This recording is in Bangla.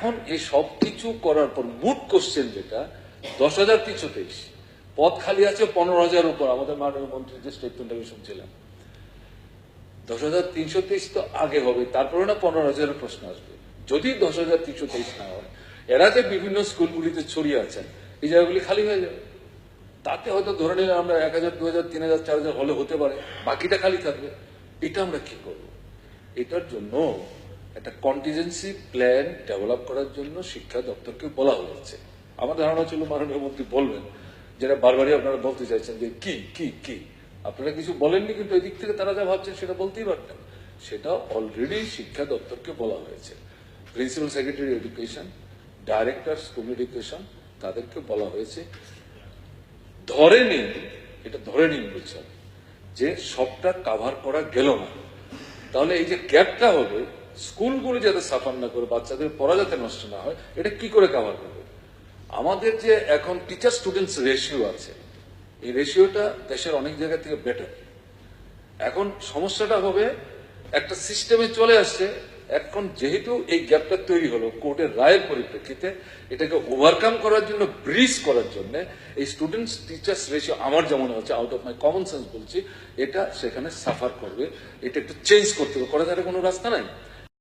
এখন এই সব কিছু করার পর মুড কোশ্চেন যেটা দশ হাজার তিনশো তেইশ। পদ খালি আছে পনেরো হাজার উপর। আমাদের মাননীয় মন্ত্রী যে স্টেটমেন্ট আমি শুনছিলাম। দশ হাজার তিনশো তেইশ তো আগে হবে, তারপরে না পনেরো হাজারের প্রশ্ন আসবে। যদি দশ হাজার তিনশো তেইশ না হয়, এরা যে বিভিন্ন স্কুলগুলিতে ছড়িয়ে আছেন, এই জায়গাগুলি খালি হয়ে যাবে। তাতে হয়তো ধরে নিলে আমরা এক হাজার দু হাজার তিন হাজার, চার হাজার হলে হতে পারে, বাকিটা খালি থাকবে। এটা আমরা কি করব? এটার জন্য একটা কন্টিজেন্সি প্ল্যান ডেভেলপ করার জন্য শিক্ষা দপ্তরকে বলা হয়েছে। আমার ধারণা ছিল মাননীয় মন্ত্রী বলবেন যেটা বারবারই আপনারা বলতে চাইছেন যে কি কি কি? আপনারা কিছু বলেননি কিন্তু এদিক থেকে তারা যা ভাবছেন সেটা বলতেই পারতেন। সেটা অলরেডি শিক্ষা দপ্তরকে বলা হয়েছে। Principal secretary education director school education তাদেরকে বলা হয়েছে ধরে নিন এটা ধরে নিন বলছি আমি, যে সবটা কাভার করা গেল না। তাহলে এই যে গ্যাপটা হবে স্কুলগুলো যাতে সাফার না করে, বাচ্চাদের পড়া যাতে নষ্ট না হয়, এটা কি করে কাভার করবে? আমাদের যে এখন টিচার স্টুডেন্টস রেশিও আছে, এই রেশিওটা দেশের অনেক জায়গা থেকে বেটার এখন সমস্যাটা হবে, একটা সিস্টেমে চলে আসছে, এখন যেহেতু এই গ্যাপটা তৈরি হলো কোর্টের রায়ের পরিপ্রেক্ষিতে, এটাকে ওভারকাম করার জন্য ব্রিজ করার জন্য, এই স্টুডেন্টস টিচার্স রেশিও আমার যেমন হচ্ছে out of my common sense বলছি, এটা সেখানে সাফার করবে, এটা একটু চেঞ্জ করতে হবে করা কোনো রাস্তা নাই।